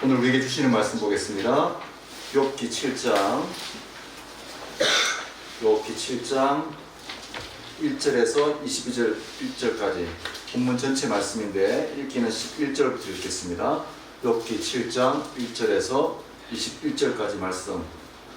오늘 우리에게 주시는 말씀 보겠습니다. 욥기 7장 욥기 7장 1절에서 22절 1절까지 본문 전체 말씀인데 읽기는 11절부터 읽겠습니다. 욥기 7장 1절에서 21절까지 말씀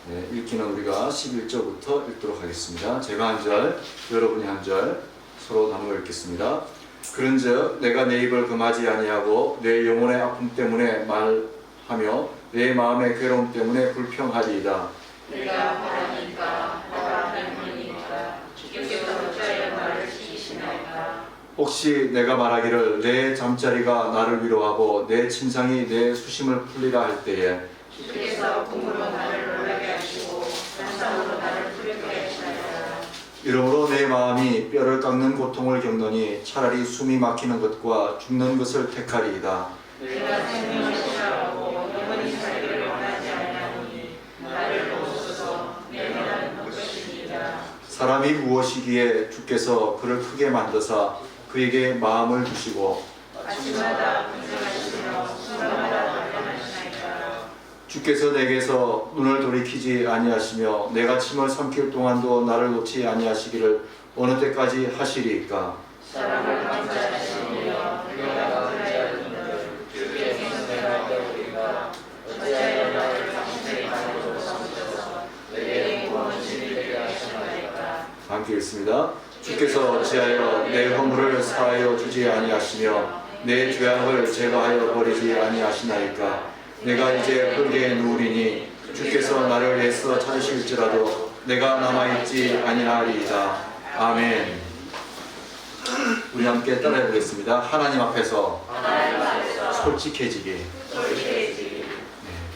네, 읽기는 우리가 11절부터 읽도록 하겠습니다. 제가 한 절, 여러분이 한 절 서로 나누어 읽겠습니다. 그런즉 내가 내 입을 금하지 아니하고 내 영혼의 아픔 때문에 말하며 내 마음의 괴로움 때문에 불평하리이다. 내가 바라니까 하나님이니까 주께서 어찌하여 나를 지키시나이까 혹시 내가 말하기를 내 잠자리가 나를 위로하고 내 침상이 내 수심을 풀리라 할 때에 주께서 궁으로 나를 놀라게 하시고 산상으로 나를 부르게 하시나이다 이러므로 내 마음이 뼈를 깎는 고통을 겪노니 차라리 숨이 막히는 것과 죽는 것을 택하리이다. 사람이 무엇이기에 주께서 그를 크게 만드사 그에게 마음을 주시고 아침마다 분생하시며 순간마다 답변하시나이까 주께서 내게서 눈을 돌이키지 아니하시며 내가 침을 삼킬 동안도 나를 놓지 아니하시기를 어느 때까지 하시리이까? 사람을 감사하시며 내가 감사하였는데 주께 생각할 때 우리가 어찌하여 나를 당신의 마음으로 삼으셔서 내게 구원 주리되게 하시나이까? 함께 읽습니다. 주께서 어찌하여 내 허물을 사하여 주지 아니하시며 내 죄악을 제거하여 버리지 아니하시나이까 내가 이제 흙에 누우리니 주께서 나를 애써 찾으실지라도 내가 남아있지 아니하리이다. 아멘. 우리 함께 따라해 보겠습니다. 하나님 앞에서 솔직해지기. 네,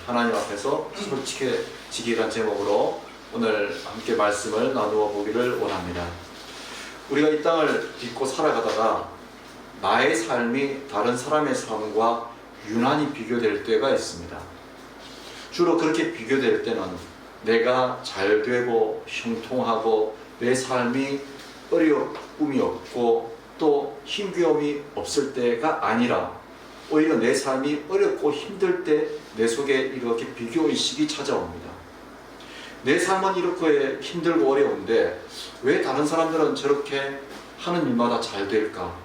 하나님 앞에서 솔직해지기란 제목으로 오늘 함께 말씀을 나누어 보기를 원합니다. 우리가 이 땅을 딛고 살아가다가 나의 삶이 다른 사람의 삶과 유난히 비교될 때가 있습니다. 주로 그렇게 비교될 때는 내가 잘 되고 형통하고 내 삶이 어려움이 없고 또 힘겨움이 없을 때가 아니라 오히려 내 삶이 어렵고 힘들 때 내 속에 이렇게 비교의식이 찾아옵니다. 내 삶은 이렇게 힘들고 어려운데 왜 다른 사람들은 저렇게 하는 일마다 잘 될까?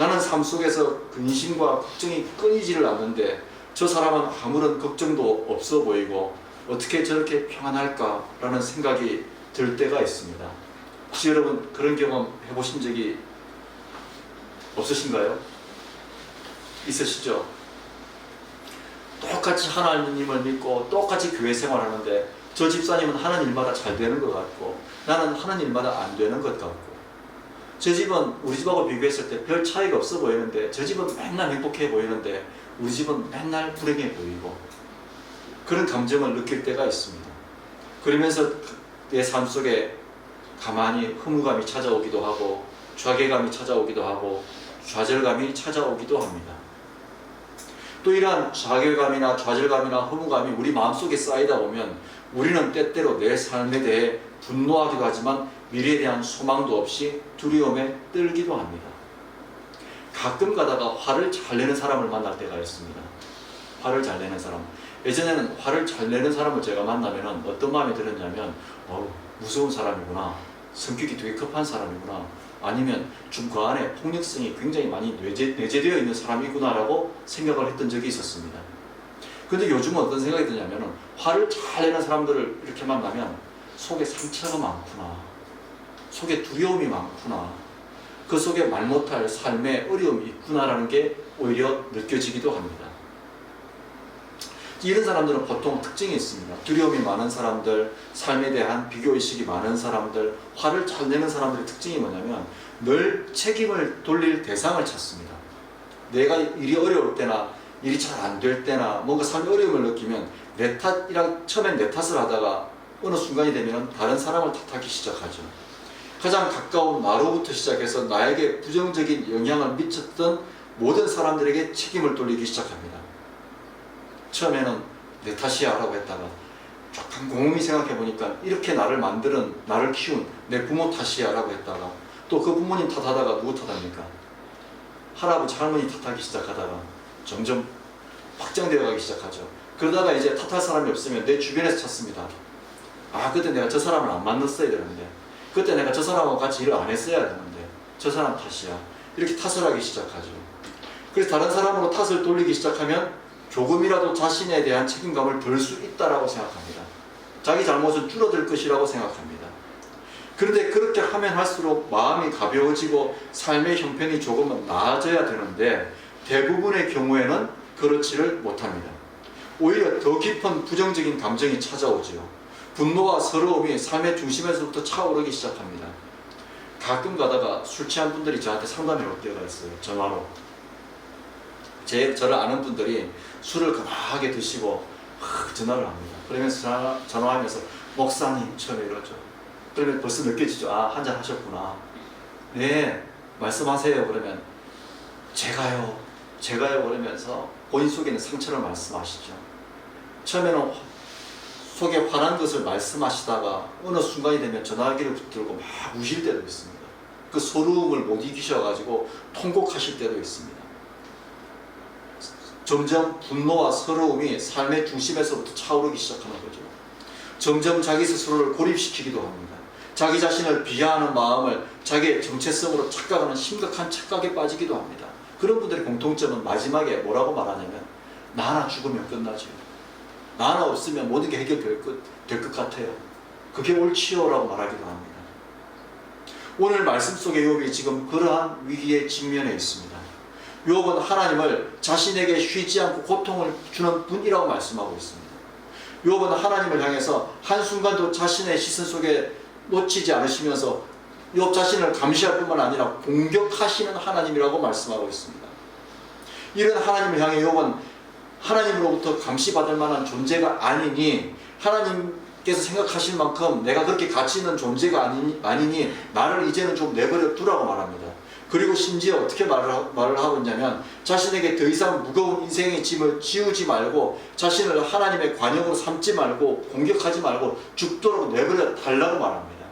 나는 삶 속에서 근심과 걱정이 끊이지를 않는데 저 사람은 아무런 걱정도 없어 보이고 어떻게 저렇게 평안할까라는 생각이 들 때가 있습니다. 혹시 여러분 그런 경험 해보신 적이 없으신가요? 있으시죠? 똑같이 하나님을 믿고 똑같이 교회 생활하는데 저 집사님은 하는 일마다 잘 되는 것 같고 나는 하는 일마다 안 되는 것 같고 저 집은 우리 집하고 비교했을 때 별 차이가 없어 보이는데 저 집은 맨날 행복해 보이는데 우리 집은 맨날 불행해 보이고 그런 감정을 느낄 때가 있습니다. 그러면서 내 삶 속에 가만히 허무감이 찾아오기도 하고 좌괴감이 찾아오기도 하고 좌절감이 찾아오기도 합니다. 또 이러한 좌절감이나 좌절감이나 허무감이 우리 마음속에 쌓이다 보면 우리는 때때로 내 삶에 대해 분노하기도 하지만 미래에 대한 소망도 없이 두려움에 떨기도 합니다. 가끔 가다가 화를 잘 내는 사람을 만날 때가 있습니다. 화를 잘 내는 사람. 예전에는 화를 잘 내는 사람을 제가 만나면 어떤 마음이 들었냐면 어우, 무서운 사람이구나. 성격이 되게 급한 사람이구나. 아니면 안에 폭력성이 굉장히 많이 내재, 내재되어 있는 사람이구나라고 생각을 했던 적이 있었습니다. 근데 요즘은 어떤 생각이 드냐면 화를 잘 내는 사람들을 이렇게 만나면 속에 상처가 많구나. 속에 두려움이 많구나. 그 속에 말 못할 삶의 어려움이 있구나라는 게 오히려 느껴지기도 합니다. 이런 사람들은 보통 특징이 있습니다. 두려움이 많은 사람들, 삶에 대한 비교의식이 많은 사람들, 화를 잘 내는 사람들의 특징이 뭐냐면 늘 책임을 돌릴 대상을 찾습니다. 내가 일이 어려울 때나 일이 잘 안 될 때나 뭔가 삶의 어려움을 느끼면 내 탓이랑 처음엔 내 탓을 하다가 어느 순간이 되면 다른 사람을 탓하기 시작하죠. 가장 가까운 나로부터 시작해서 나에게 부정적인 영향을 미쳤던 모든 사람들에게 책임을 돌리기 시작합니다. 처음에는 내 탓이야 라고 했다가 조금 곰곰이 생각해 보니까 이렇게 나를 만드는 나를 키운 내 부모 탓이야 라고 했다가 또 그 부모님 탓하다가 누구 탓합니까? 할아버지 할머니 탓하기 시작하다가 점점 막 확장되어 가기 시작하죠. 그러다가 이제 탓할 사람이 없으면 내 주변에서 찾습니다. 아 그때 내가 저 사람을 안 만났어야 되는데 그때 내가 저 사람하고 같이 일을 안 했어야 되는데 저 사람 탓이야. 이렇게 탓을 하기 시작하죠. 그래서 다른 사람으로 탓을 돌리기 시작하면 조금이라도 자신에 대한 책임감을 덜 수 있다라고 생각합니다. 자기 잘못은 줄어들 것이라고 생각합니다. 그런데 그렇게 하면 할수록 마음이 가벼워지고 삶의 형편이 조금은 나아져야 되는데 대부분의 경우에는 그렇지를 못합니다. 오히려 더 깊은 부정적인 감정이 찾아오지요. 분노와 서러움이 삶의 중심에서부터 차오르기 시작합니다. 가끔 가다가 술 취한 분들이 저한테 상담을 올 때가 있어요. 전화로. 제, 저를 아는 분들이 술을 거나하게 드시고 하, 전화를 합니다. 그러면서 전화, 전화하면서 목사님 처음에 이러죠. 그러면 벌써 느껴지죠. 아, 한잔 하셨구나. 네, 말씀하세요. 그러면 제가요, 제가요. 그러면서 본인 속에 있는 상처를 말씀하시죠. 처음에는 화- 속에 화난 것을 말씀하시다가 어느 순간이 되면 전화기를 붙들고 막 우실 때도 있습니다. 그 소름을 못 이기셔가지고 통곡하실 때도 있습니다. 점점 분노와 서러움이 삶의 중심에서부터 차오르기 시작하는 거죠. 점점 자기 스스로를 고립시키기도 합니다. 자기 자신을 비하하는 마음을 자기의 정체성으로 착각하는 심각한 착각에 빠지기도 합니다. 그런 분들의 공통점은 마지막에 뭐라고 말하냐면 나 하나 죽으면 끝나죠. 나 하나 없으면 모든 게 해결될 것, 될 것 같아요. 그게 옳지요라고 말하기도 합니다. 오늘 말씀 속에 욥이 지금 그러한 위기에 직면해 있습니다. 욥은 하나님을 자신에게 쉬지 않고 고통을 주는 분이라고 말씀하고 있습니다. 욥은 하나님을 향해서 한순간도 자신의 시선 속에 놓치지 않으시면서 욥 자신을 감시할 뿐만 아니라 공격하시는 하나님이라고 말씀하고 있습니다. 이런 하나님을 향해 욥은 하나님으로부터 감시받을 만한 존재가 아니니 하나님께서 생각하실 만큼 내가 그렇게 가치 있는 존재가 아니니, 아니니 나를 이제는 좀 내버려 두라고 말합니다. 그리고 심지어 어떻게 말을, 하, 말을 하고 있냐면 자신에게 더 이상 무거운 인생의 짐을 지우지 말고 자신을 하나님의 관용으로 삼지 말고 공격하지 말고 죽도록 내버려 달라고 말합니다.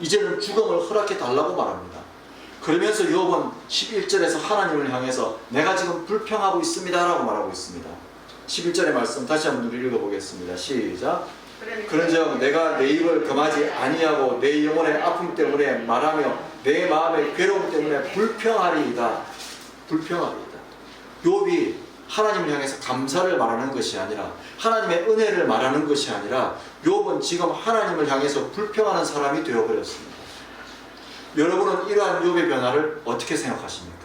이제는 죽음을 허락해 달라고 말합니다. 그러면서 욥은 11절에서 하나님을 향해서 내가 지금 불평하고 있습니다 라고 말하고 있습니다. 11절의 말씀 다시 한번 우리 읽어보겠습니다. 시작. 그런즉 내가 내 입을 금하지 아니하고 내 영혼의 아픔 때문에 말하며 내 마음의 괴로움 때문에 불평하리이다. 불평하리이다. 욥이 하나님을 향해서 감사를 말하는 것이 아니라 하나님의 은혜를 말하는 것이 아니라 욥은 지금 하나님을 향해서 불평하는 사람이 되어버렸습니다. 여러분은 이러한 욥의 변화를 어떻게 생각하십니까?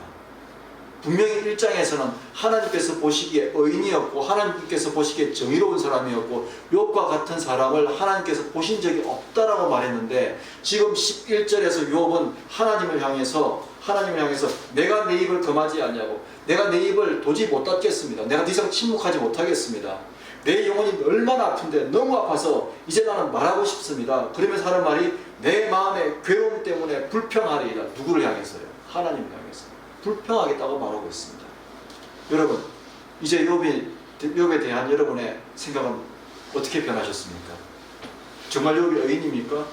분명히 1장에서는 하나님께서 보시기에 의인이었고 하나님께서 보시기에 정의로운 사람이었고 욥과 같은 사람을 하나님께서 보신 적이 없다라고 말했는데 지금 11절에서 욥은 하나님을 향해서 하나님을 향해서 내가 내 입을 금하지 않냐고 내가 내 입을 도저히 못 닫겠습니다. 내가 더 이상 침묵하지 못하겠습니다. 내 영혼이 얼마나 아픈데 너무 아파서 이제 나는 말하고 싶습니다. 그러면서 하는 말이 내 마음의 괴로움 때문에 불평하리이다. 누구를 향해서요? 하나님을 향해서. 불평하겠다고 말하고 있습니다. 여러분, 이제 욥이, 욥에 대한 여러분의 생각은 어떻게 변하셨습니까? 정말 욥이 의인입니까?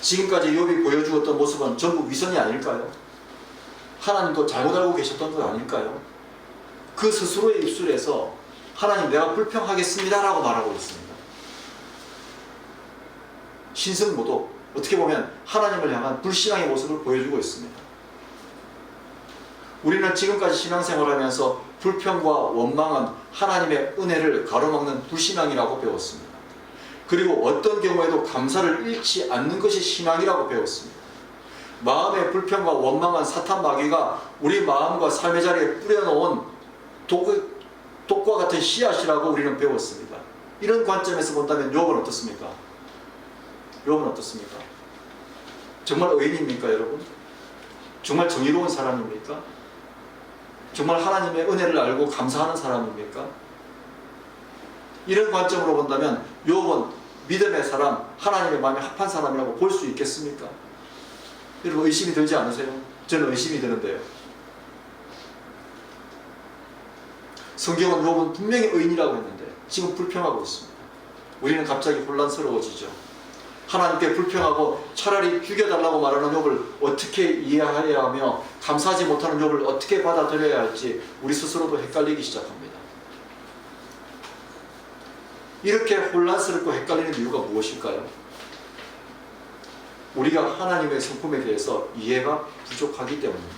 지금까지 욥이 보여주었던 모습은 전부 위선이 아닐까요? 하나님도 잘못 알고 계셨던 것 아닐까요? 그 스스로의 입술에서 하나님 내가 불평하겠습니다라고 말하고 있습니다. 신성모도 어떻게 보면 하나님을 향한 불신앙의 모습을 보여주고 있습니다. 우리는 지금까지 신앙생활하면서 불평과 원망은 하나님의 은혜를 가로막는 불신앙이라고 배웠습니다. 그리고 어떤 경우에도 감사를 잃지 않는 것이 신앙이라고 배웠습니다. 마음의 불평과 원망은 사탄 마귀가 우리 마음과 삶의 자리에 뿌려놓은 독, 독과 같은 씨앗이라고 우리는 배웠습니다. 이런 관점에서 본다면 욥은 어떻습니까? 욥은 어떻습니까? 정말 의인입니까, 여러분? 정말 정의로운 사람입니까? 정말 하나님의 은혜를 알고 감사하는 사람입니까? 이런 관점으로 본다면 욥은 믿음의 사람, 하나님의 마음에 합한 사람이라고 볼 수 있겠습니까? 여러분 의심이 들지 않으세요? 저는 의심이 드는데요. 성경은 욥은 분명히 의인이라고 했는데 지금 불평하고 있습니다. 우리는 갑자기 혼란스러워지죠. 하나님께 불평하고 차라리 죽여달라고 말하는 욥을 어떻게 이해해야 하며 감사하지 못하는 욥을 어떻게 받아들여야 할지 우리 스스로도 헷갈리기 시작합니다. 이렇게 혼란스럽고 헷갈리는 이유가 무엇일까요? 우리가 하나님의 성품에 대해서 이해가 부족하기 때문입니다.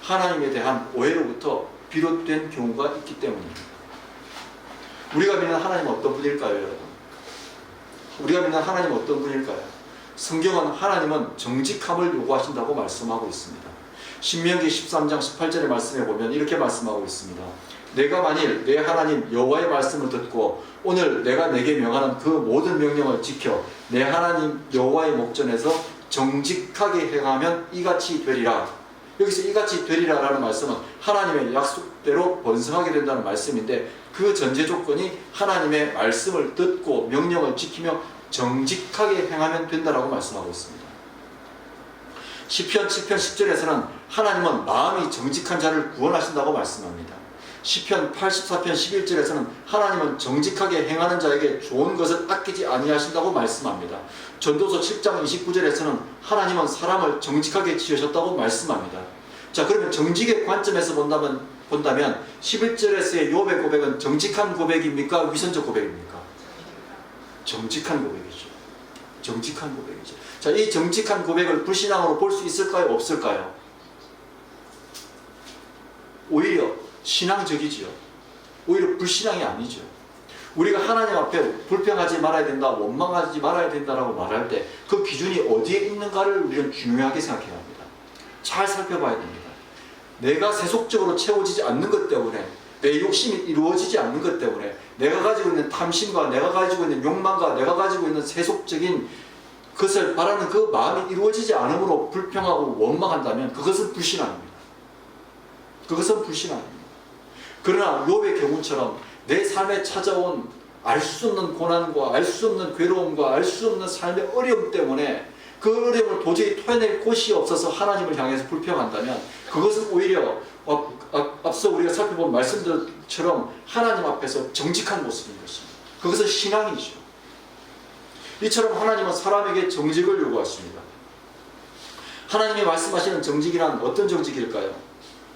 하나님에 대한 오해로부터 비롯된 경우가 있기 때문입니다. 우리가 믿는 하나님은 어떤 분일까요, 여러분? 우리가 믿는 하나님은 어떤 분일까요? 성경은 하나님은 정직함을 요구하신다고 말씀하고 있습니다. 신명기 13장 18절의 말씀에 보면 이렇게 말씀하고 있습니다. 내가 만일 내 하나님 여호와의 말씀을 듣고 오늘 내가 내게 명하는 그 모든 명령을 지켜 내 하나님 여호와의 목전에서 정직하게 행하면 이같이 되리라. 여기서 이같이 되리라라는 말씀은 하나님의 약속대로 번성하게 된다는 말씀인데 그 전제 조건이 하나님의 말씀을 듣고 명령을 지키며 정직하게 행하면 된다라고 말씀하고 있습니다. 시편 7편 10절에서는 하나님은 마음이 정직한 자를 구원하신다고 말씀합니다. 시편 84편 11절에서는 하나님은 정직하게 행하는 자에게 좋은 것을 아끼지 아니하신다고 말씀합니다. 전도서 7장 29절에서는 하나님은 사람을 정직하게 지으셨다고 말씀합니다. 자, 그러면 정직의 관점에서 본다면 본다면 11절에서의 욥의 고백은 정직한 고백입니까? 위선적 고백입니까? 정직한 고백이죠. 정직한 고백이죠. 자, 이 정직한 고백을 불신앙으로 볼 수 있을까요? 없을까요? 오히려 신앙적이지요. 오히려 불신앙이 아니죠. 우리가 하나님 앞에 불평하지 말아야 된다, 원망하지 말아야 된다라고 말할 때 그 기준이 어디에 있는가를 우리는 중요하게 생각해야 합니다. 잘 살펴봐야 됩니다. 내가 세속적으로 채워지지 않는 것 때문에 내 욕심이 이루어지지 않는 것 때문에 내가 가지고 있는 탐심과 내가 가지고 있는 욕망과 내가 가지고 있는 세속적인 것을 바라는 그 마음이 이루어지지 않으므로 불평하고 원망한다면 그것은 불신앙입니다. 그것은 불신앙입니다. 그러나 욥의 경우처럼 내 삶에 찾아온 알 수 없는 고난과 알 수 없는 괴로움과 알 수 없는 삶의 어려움 때문에 그 어려움을 도저히 토해낼 곳이 없어서 하나님을 향해서 불평한다면 그것은 오히려 앞서 우리가 살펴본 말씀들처럼 하나님 앞에서 정직한 모습인 것입니다. 그것은 신앙이죠. 이처럼 하나님은 사람에게 정직을 요구하십니다. 하나님이 말씀하시는 정직이란 어떤 정직일까요?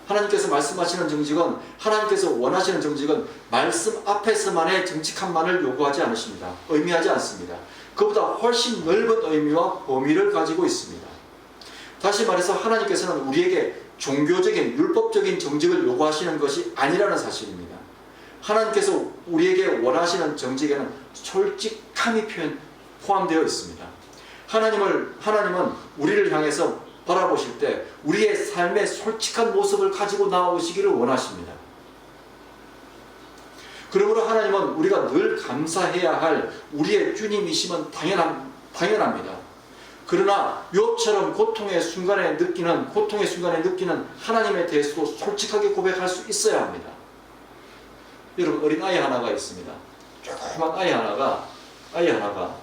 하나님께서 말씀하시는 정직은 하나님께서 원하시는 정직은 말씀 앞에서만의 정직함만을 요구하지 않으십니다. 의미하지 않습니다. 그보다 훨씬 넓은 의미와 범위를 가지고 있습니다. 다시 말해서 하나님께서는 우리에게 종교적인 율법적인 정직을 요구하시는 것이 아니라는 사실입니다. 하나님께서 우리에게 원하시는 정직에는 솔직함이 표현 포함되어 있습니다. 하나님을 하나님은 우리를 향해서 바라보실 때 우리의 삶의 솔직한 모습을 가지고 나오시기를 원하십니다. 그러므로 하나님은 우리가 늘 감사해야 할 우리의 주님이심은 당연한, 당연합니다. 그러나 욥처럼 고통의 순간에 느끼는 고통의 순간에 느끼는 하나님에 대해서도 솔직하게 고백할 수 있어야 합니다. 여러분 어린 아이 하나가 있습니다. 조그만 아이 하나가 아이 하나가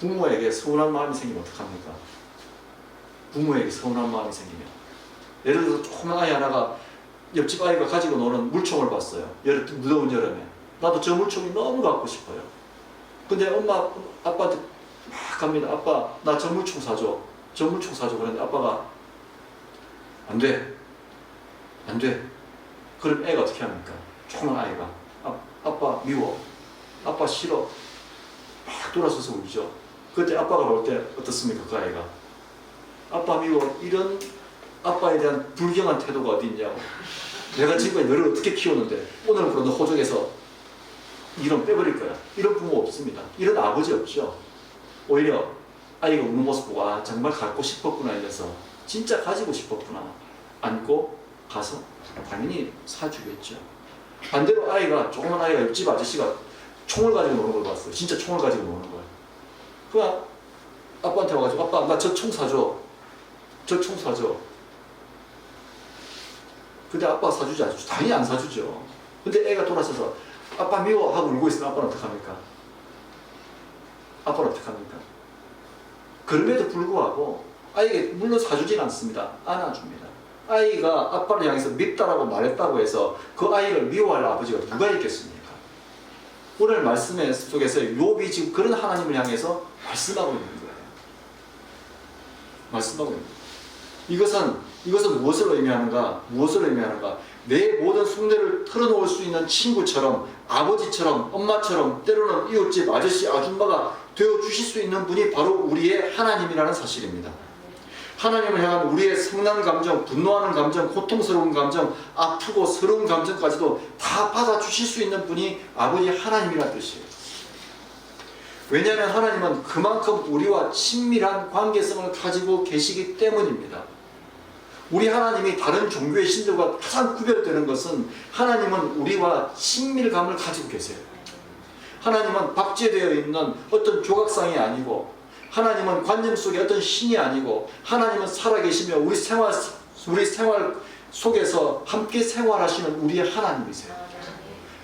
부모에게 서운한 마음이 생기면 어떡합니까? 부모에게 서운한 마음이 생기면 예를 들어서 조그만 아이 하나가 옆집 아이가 가지고 노는 물총을 봤어요. 여름 무더운 여름에 나도 저 물총이 너무 갖고 싶어요. 근데 엄마 아빠한테 막 갑니다. 아빠 나 저 물총 사줘. 저 물총 사줘. 그런데 아빠가 안 돼. 안 돼. 그럼 애가 어떻게 합니까? 조그만 아이가 아, 아빠 미워. 아빠 싫어. 막 돌아서서 울죠. 그때 아빠가 볼 때 어떻습니까? 그 아이가 아빠 미워. 이런 아빠에 대한 불경한 태도가 어디 있냐고. 내가 지금까지 너를 어떻게 키웠는데 오늘부로 너 호적에서 이런 빼버릴 거야. 이런 부모 없습니다. 이런 아버지 없죠. 오히려 아이가 우는 모습 보고 아 정말 갖고 싶었구나 이래서 진짜 가지고 싶었구나 안고 가서 당연히 사주겠죠. 반대로 아이가 조그만 아이가 옆집 아저씨가 총을 가지고 노는 걸 봤어요. 진짜 총을 가지고 노는 거예요. 그냥 아빠한테 와가지고 아빠 나 저 총 사줘. 저 총 사줘. 근데 아빠 사주지 않죠. 당연히 안 사주죠. 근데 애가 돌아서서 아빠 미워 하고 울고 있으면 아빠는 어떡합니까? 아빠는 어떡합니까? 그럼에도 불구하고 아이에게 물론 사주진 않습니다. 안아줍니다. 아이가 아빠를 향해서 밉다라고 말했다고 해서 그 아이를 미워할 아버지가 누가 있겠습니까? 오늘 말씀 속에서 욥이 지금 그런 하나님을 향해서 말씀하고 있는 거예요. 말씀하고 있는 거예요. 이것은 이것은 무엇을 의미하는가? 무엇을 의미하는가? 내 모든 속내를 털어놓을 수 있는 친구처럼 아버지처럼 엄마처럼 때로는 이웃집 아저씨 아줌마가 되어 주실 수 있는 분이 바로 우리의 하나님이라는 사실입니다. 하나님을 향한 우리의 성난 감정, 분노하는 감정, 고통스러운 감정, 아프고 서러운 감정까지도 다 받아 주실 수 있는 분이 아버지 하나님이라는 뜻이에요. 왜냐하면 하나님은 그만큼 우리와 친밀한 관계성을 가지고 계시기 때문입니다. 우리 하나님이 다른 종교의 신들과 가장 구별되는 것은 하나님은 우리와 친밀감을 가지고 계세요. 하나님은 박제되어 있는 어떤 조각상이 아니고 하나님은 관념 속에 어떤 신이 아니고 하나님은 살아계시며 우리 생활 우리 생활 속에서 함께 생활하시는 우리의 하나님이세요.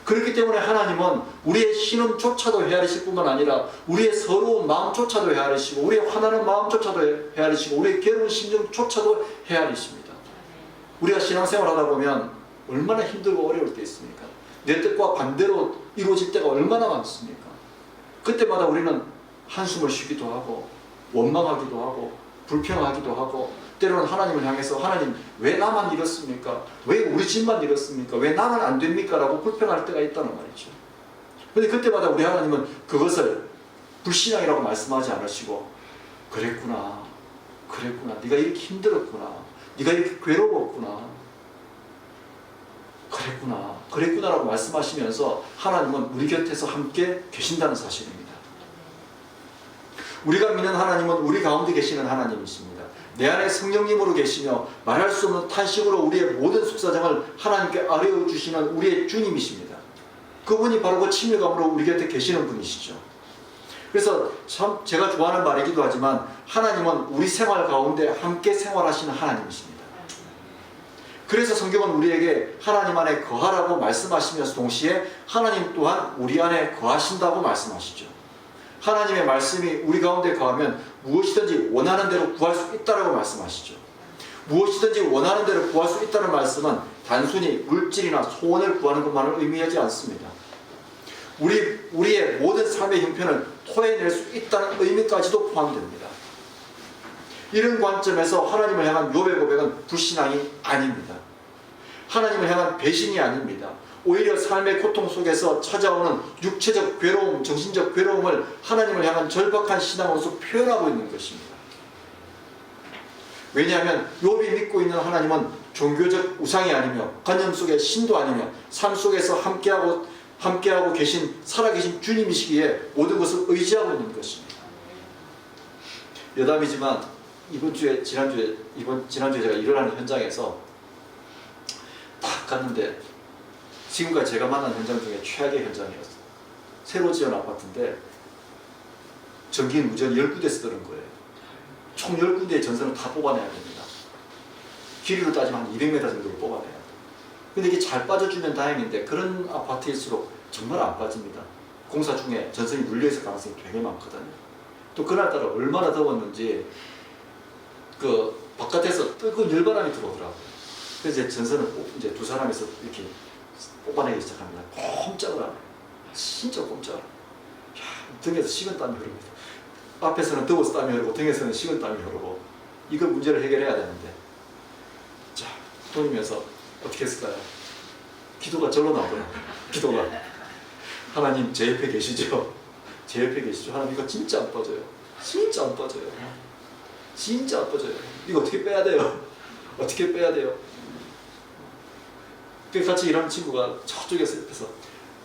그렇기 때문에 하나님은 우리의 신음조차도 헤아리실 뿐만 아니라 우리의 서러운 마음조차도 헤아리시고 우리의 화나는 마음조차도 헤아리시고 우리의 괴로운 심정조차도 헤아리십니다. 우리가 신앙생활 하다 보면 얼마나 힘들고 어려울 때 있습니까? 내 뜻과 반대로 이루어질 때가 얼마나 많습니까? 그때마다 우리는 한숨을 쉬기도 하고 원망하기도 하고 불평하기도 하고 때로는 하나님을 향해서 하나님 왜 나만 이렇습니까? 왜 우리 집만 이렇습니까? 왜 나만 안 됩니까? 라고 불평할 때가 있다는 말이죠. 근데 그때마다 우리 하나님은 그것을 불신앙이라고 말씀하지 않으시고 그랬구나. 그랬구나. 네가 이렇게 힘들었구나. 네가 이렇게 괴로웠구나. 그랬구나. 그랬구나라고 말씀하시면서 하나님은 우리 곁에서 함께 계신다는 사실입니다. 우리가 믿는 하나님은 우리 가운데 계시는 하나님이십니다. 내 안에 성령님으로 계시며 말할 수 없는 탄식으로 우리의 모든 속사정을 하나님께 아뢰어 주시는 우리의 주님이십니다. 그분이 바로 그 친밀감으로 우리 곁에 계시는 분이시죠. 그래서 참 제가 좋아하는 말이기도 하지만 하나님은 우리 생활 가운데 함께 생활하시는 하나님이십니다. 그래서 성경은 우리에게 하나님 안에 거하라고 말씀하시면서 동시에 하나님 또한 우리 안에 거하신다고 말씀하시죠. 하나님의 말씀이 우리 가운데 거하면 무엇이든지 원하는 대로 구할 수 있다라고 말씀하시죠. 무엇이든지 원하는 대로 구할 수 있다는 말씀은 단순히 물질이나 소원을 구하는 것만을 의미하지 않습니다. 우리 우리의 모든 삶의 형편을 토해낼 수 있다는 의미까지도 포함됩니다. 이런 관점에서 하나님을 향한 요배 고백은 불신앙이 아닙니다. 하나님을 향한 배신이 아닙니다. 오히려 삶의 고통 속에서 찾아오는 육체적 괴로움, 정신적 괴로움을 하나님을 향한 절박한 신앙으로서 표현하고 있는 것입니다. 왜냐하면 욥이 믿고 있는 하나님은 종교적 우상이 아니며 관념 속의 신도 아니며 삶 속에서 함께하고 함께하고 계신 살아계신 주님이시기에 모든 것을 의지하고 있는 것입니다. 여담이지만 이번 주에 지난주에 이번 지난주에 제가 일을 하는 현장에서 딱 갔는데 지금까지 제가 만난 현장 중에 최악의 현장이었어요. 새로 지은 아파트인데 전기 무전 10군데서 들은 거예요. 총 10군데의 전선을 다 뽑아내야 됩니다. 길이로 따지면 한 200m 정도를 뽑아내야 돼요. 근데 이게 잘 빠져주면 다행인데 그런 아파트일수록 정말 안 빠집니다. 공사 중에 전선이 물려있을 가능성이 되게 많거든요. 또 그날따라 얼마나 더웠는지 그 바깥에서 뜨거운 열바람이 들어오더라고요. 그래서 이제 전선을 뽑, 이제 두 사람이서 이렇게 뽑아내기 시작합니다. 꼼짝을 안 해요. 진짜 꼼짝을 안 해요. 야, 등에서 식은 땀이 흐릅니다. 앞에서는 더워서 땀이 흐르고 등에서는 식은 땀이 흐르고 이걸 문제를 해결해야 되는데 자, 돌리면서 어떻게 했을까요? 기도가 절로 나오더라고요. 기도가 하나님 제 옆에 계시죠? 제 옆에 계시죠? 하나님 이거 진짜 안 빠져요. 진짜 안 빠져요. 진짜 안 빠져요. 이거 어떻게 빼야 돼요? 어떻게 빼야 돼요? 그 같이 일하는 친구가 저쪽에서 옆에서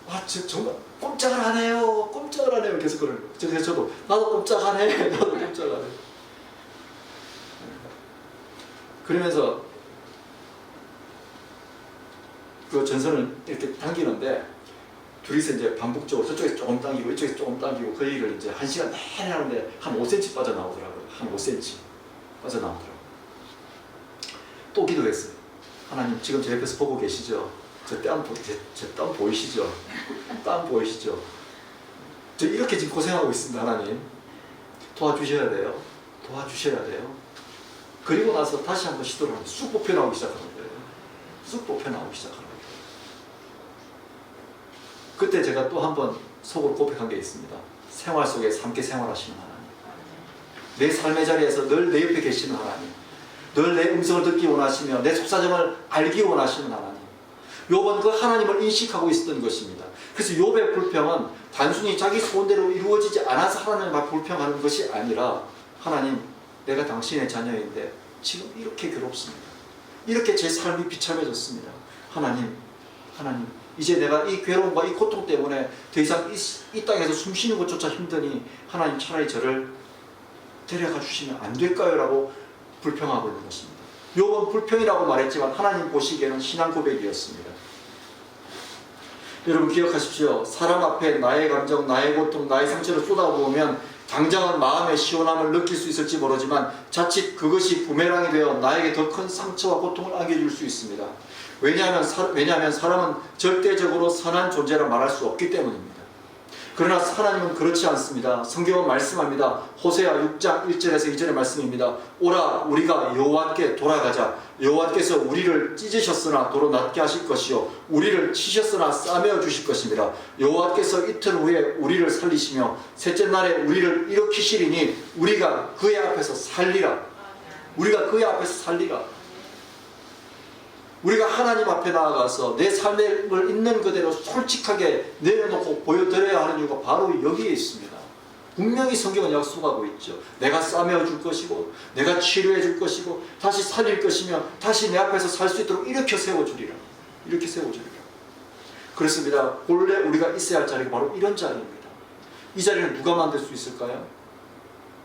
아, 저, 정말 꼼짝을 안 해요. 꼼짝을 안 해요. 계속 그러는. 그래서 저도 나도 꼼짝 안 해. 나도 꼼짝 안 해. 그러면서 그 전선을 이렇게 당기는데 둘이서 이제 반복적으로 저쪽에서 조금 당기고 이쪽에서 조금 당기고 그 일을 이제 한 시간 내내 하는데 한 5cm 빠져나오더라고요. 한 5cm 빠져나오더라고요. 또 기도했어요. 하나님 지금 제 옆에서 보고 계시죠? 제땀 보이시죠? 땀 보이시죠? 저 이렇게 지금 고생하고 있습니다, 하나님. 도와주셔야 돼요. 도와주셔야 돼요. 그리고 나서 다시 한번 시도를 하면 쑥 뽑혀 나오기 시작하는 거예요. 쑥 뽑혀 나오기 시작하는 거예요. 그때 제가 또 한 번 속으로 고백한 게 있습니다. 생활 속에 함께 생활하시는 하나님. 내 삶의 자리에서 늘 내 옆에 계시는 하나님. 늘 내 음성을 듣기 원하시며 내 속사정을 알기 원하시는 하나님. 욥은 그 하나님을 인식하고 있었던 것입니다. 그래서 욥의 불평은 단순히 자기 소원대로 이루어지지 않아서 하나님을 불평하는 것이 아니라 하나님 내가 당신의 자녀인데 지금 이렇게 괴롭습니다. 이렇게 제 삶이 비참해졌습니다. 하나님, 하나님, 이제 내가 이 괴로움과 이 고통 때문에 더 이상 이, 이 땅에서 숨 쉬는 것조차 힘드니 하나님 차라리 저를 데려가 주시면 안 될까요? 라고 불평하고 것입니다. 욥은 불평이라고 말했지만 하나님 보시기에는 신앙 고백이었습니다. 여러분 기억하십시오. 사람 앞에 나의 감정, 나의 고통, 나의 상처를 쏟아부으면 당장은 마음의 시원함을 느낄 수 있을지 모르지만 자칫 그것이 부메랑이 되어 나에게 더 큰 상처와 고통을 안겨줄 수 있습니다. 왜냐하면, 사, 왜냐하면 사람은 절대적으로 선한 존재라 말할 수 없기 때문입니다. 그러나 하나님은 그렇지 않습니다. 성경은 말씀합니다. 호세아 6장 1절에서 2절의 말씀입니다. 오라 우리가 여호와께 돌아가자. 여호와께서 우리를 찢으셨으나 도로 낫게 하실 것이요 우리를 치셨으나 싸매어 주실 것입니다. 여호와께서 이틀 후에 우리를 살리시며 셋째 날에 우리를 일으키시리니 우리가 그의 앞에서 살리라. 우리가 그의 앞에서 살리라. 우리가 하나님 앞에 나아가서 내 삶을 있는 그대로 솔직하게 내려놓고 보여드려야 하는 이유가 바로 여기에 있습니다. 분명히 성경은 약속하고 있죠. 내가 싸매어 줄 것이고, 내가 치료해 줄 것이고, 다시 살릴 것이며, 다시 내 앞에서 살 수 있도록 이렇게 세워주리라. 이렇게 세워주리라. 그렇습니다. 본래 우리가 있어야 할 자리가 바로 이런 자리입니다. 이 자리는 누가 만들 수 있을까요?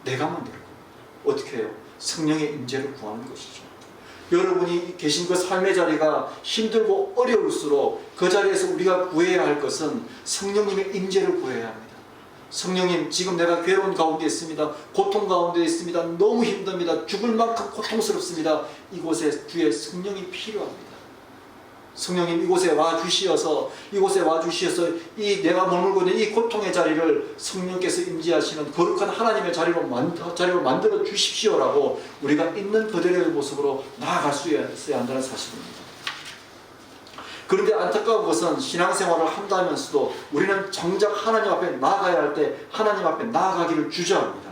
내가 만들 거예요. 어떻게 해요? 성령의 임재를 구하는 것이죠. 여러분이 계신 그 삶의 자리가 힘들고 어려울수록 그 자리에서 우리가 구해야 할 것은 성령님의 임재를 구해야 합니다. 성령님, 지금 내가 괴로운 가운데 있습니다. 고통 가운데 있습니다. 너무 힘듭니다. 죽을 만큼 고통스럽습니다. 이곳에 주의 성령이 필요합니다. 성령님 이곳에 와 주시어서 이곳에 와 주시어서 이 내가 머물고 있는 이 고통의 자리를 성령께서 임재하시는 거룩한 하나님의 자리로 만들어, 자리로 만들어 주십시오라고 우리가 있는 그대로의 모습으로 나아갈 수 있어야 한다는 사실입니다. 그런데 안타까운 것은 신앙생활을 한다면서도 우리는 정작 하나님 앞에 나아가야 할 때 하나님 앞에 나아가기를 주저합니다.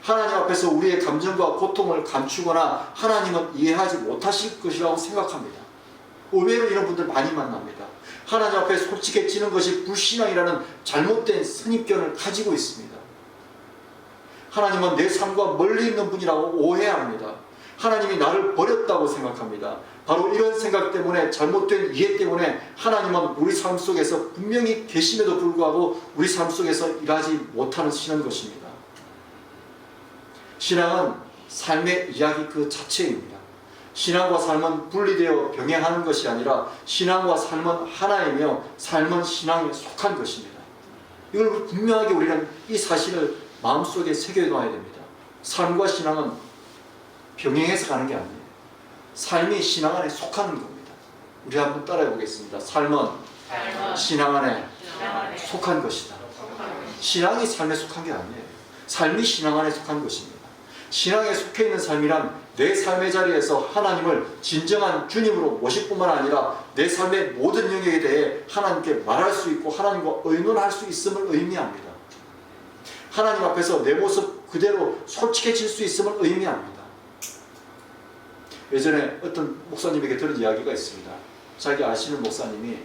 하나님 앞에서 우리의 감정과 고통을 감추거나 하나님은 이해하지 못하실 것이라고 생각합니다. 의외로 이런 분들 많이 만납니다. 하나님 앞에 솔직해지는 것이 불신앙이라는 잘못된 선입견을 가지고 있습니다. 하나님은 내 삶과 멀리 있는 분이라고 오해합니다. 하나님이 나를 버렸다고 생각합니다. 바로 이런 생각 때문에 잘못된 이해 때문에 하나님은 우리 삶 속에서 분명히 계심에도 불구하고 우리 삶 속에서 일하지 못하시는 것입니다. 신앙은 삶의 이야기 그 자체입니다. 신앙과 삶은 분리되어 병행하는 것이 아니라 신앙과 삶은 하나이며 삶은 신앙에 속한 것입니다. 이걸 분명하게 우리는 이 사실을 마음속에 새겨놔야 됩니다. 삶과 신앙은 병행해서 가는 게 아니에요. 삶이 신앙 안에 속하는 겁니다. 우리 한번 따라해 보겠습니다. 삶은 삶은 신앙 안에 신앙 안에 속한 것이다. 속한 것이다. 신앙이 삶에 속한 게 아니에요. 삶이 신앙 안에 속한 것입니다. 신앙에 속해 있는 삶이란 내 삶의 자리에서 하나님을 진정한 주님으로 모실 뿐만 아니라 내 삶의 모든 영역에 대해 하나님께 말할 수 있고 하나님과 의논할 수 있음을 의미합니다. 하나님 앞에서 내 모습 그대로 솔직해질 수 있음을 의미합니다. 예전에 어떤 목사님에게 들은 이야기가 있습니다. 자기 아시는 목사님이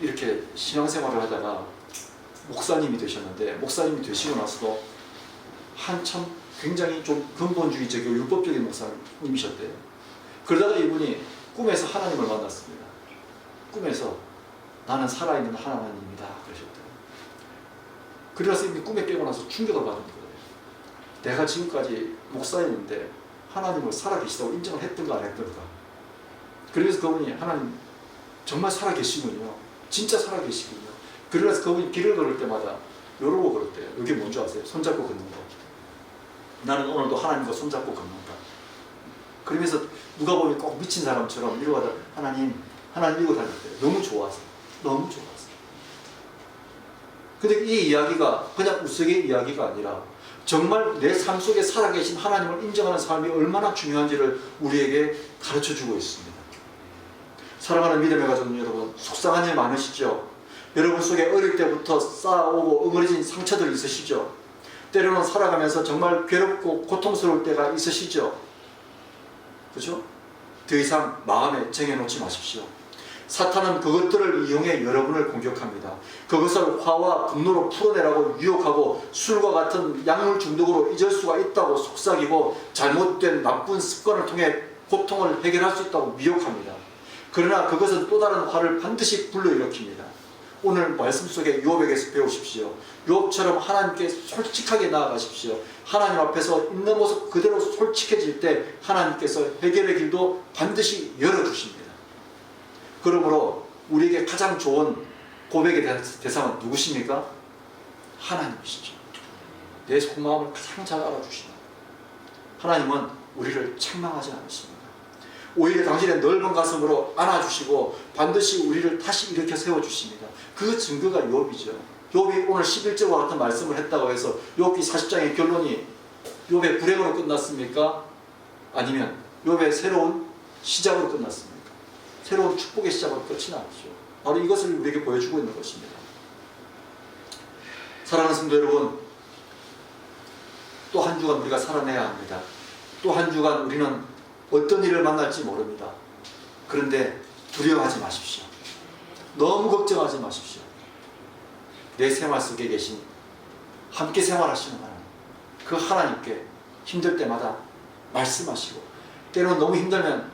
이렇게 신앙생활을 하다가 목사님이 되셨는데 목사님이 되시고 나서도 한참 굉장히 좀 근본주의적이고 율법적인 목사님이셨대요. 그러다가 이분이 꿈에서 하나님을 만났습니다. 꿈에서 나는 살아있는 하나님이다 그러셨대요. 그래서 이미 꿈에 깨고 나서 충격을 받은 거예요. 내가 지금까지 목사님인데 하나님을 살아계시다고 인정을 했던가 안 했던가. 그래서 그분이 하나님 정말 살아계시군요. 진짜 살아계시군요. 그래서 그분이 길을 걸을 때마다 이러고 걸었대요. 이게 뭔지 아세요? 손잡고 걷는 거. 나는 오늘도 하나님과 손잡고 걷는다. 그러면서 누가 보면 꼭 미친 사람처럼 이러고 하나님, 하나님 이러고 다녔대요. 너무 좋아서. 너무 좋아서. 근데 이 이야기가 그냥 우스개 이야기가 아니라 정말 내 삶 속에 살아계신 하나님을 인정하는 삶이 얼마나 중요한지를 우리에게 가르쳐 주고 있습니다. 사랑하는 믿음의 가족 여러분, 속상한 일 많으시죠? 여러분 속에 어릴 때부터 쌓아오고 응어리진 상처들 있으시죠? 때로는 살아가면서 정말 괴롭고 고통스러울 때가 있으시죠? 그죠? 더 이상 마음에 쟁여놓지 마십시오. 사탄은 그것들을 이용해 여러분을 공격합니다. 그것을 화와 분노로 풀어내라고 유혹하고 술과 같은 약물 중독으로 잊을 수가 있다고 속삭이고 잘못된 나쁜 습관을 통해 고통을 해결할 수 있다고 미혹합니다. 그러나 그것은 또 다른 화를 반드시 불러일으킵니다. 오늘 말씀 속에 유업에게서 배우십시오. 유업처럼 하나님께 솔직하게 나아가십시오. 하나님 앞에서 있는 모습 그대로 솔직해질 때 하나님께서 해결의 길도 반드시 열어주십니다. 그러므로 우리에게 가장 좋은 고백의 대- 대상은 누구십니까? 하나님이시죠. 내 속마음을 가장 잘 알아주십니다. 하나님은 우리를 책망하지 않으십니다. 오히려 당신의 넓은 가슴으로 안아주시고 반드시 우리를 다시 일으켜 세워주십니다. 그 증거가 욥이죠. 욥이 오늘 11절과 같은 말씀을 했다고 해서 욥기 40장의 결론이 욥의 불행으로 끝났습니까? 아니면 욥의 새로운 시작으로 끝났습니까? 새로운 축복의 시작으로 끝이 났죠. 바로 이것을 우리에게 보여주고 있는 것입니다. 사랑하는 성도 여러분, 또 한 주간 우리가 살아내야 합니다. 또 한 주간 우리는 어떤 일을 만날지 모릅니다. 그런데 두려워하지 마십시오. 너무 걱정하지 마십시오. 내 생활 속에 계신 함께 생활하시는 하나님, 그 하나님께 힘들 때마다 말씀하시고 때로는 너무 힘들면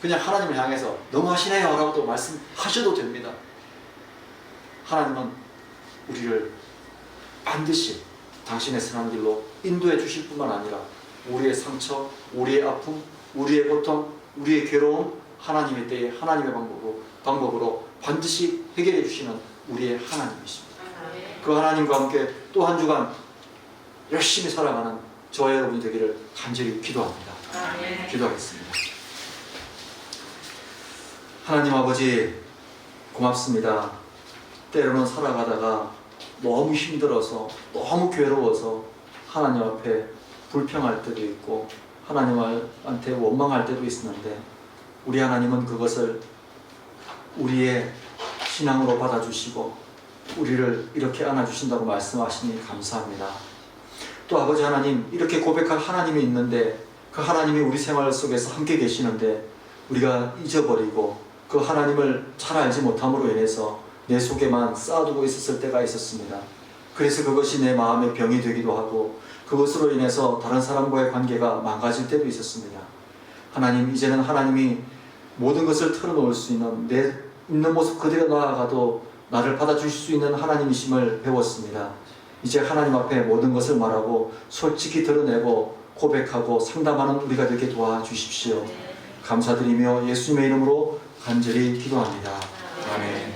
그냥 하나님을 향해서 너무 하시네요 라고도 말씀하셔도 됩니다. 하나님은 우리를 반드시 당신의 선한 길로 인도해 주실 뿐만 아니라 우리의 상처, 우리의 아픔, 우리의 고통, 우리의 괴로움 하나님의 때에 하나님의 방법으로, 방법으로 반드시 해결해 주시는 우리의 하나님이십니다. 그 하나님과 함께 또 한 주간 열심히 살아가는 저와 여러분이 되기를 간절히 기도합니다. 기도하겠습니다. 하나님 아버지 고맙습니다. 때로는 살아가다가 너무 힘들어서 너무 괴로워서 하나님 앞에 불평할 때도 있고 하나님한테 원망할 때도 있었는데 우리 하나님은 그것을 우리의 신앙으로 받아주시고 우리를 이렇게 안아주신다고 말씀하시니 감사합니다. 또 아버지 하나님 이렇게 고백할 하나님이 있는데 그 하나님이 우리 생활 속에서 함께 계시는데 우리가 잊어버리고 그 하나님을 잘 알지 못함으로 인해서 내 속에만 쌓아두고 있었을 때가 있었습니다. 그래서 그것이 내 마음의 병이 되기도 하고 그것으로 인해서 다른 사람과의 관계가 망가질 때도 있었습니다. 하나님 이제는 하나님이 모든 것을 털어놓을 수 있는 내 있는 모습 그대로 나아가도 나를 받아주실 수 있는 하나님이심을 배웠습니다. 이제 하나님 앞에 모든 것을 말하고 솔직히 드러내고 고백하고 상담하는 우리가 되게 도와주십시오. 감사드리며 예수님의 이름으로 간절히 기도합니다. 아멘.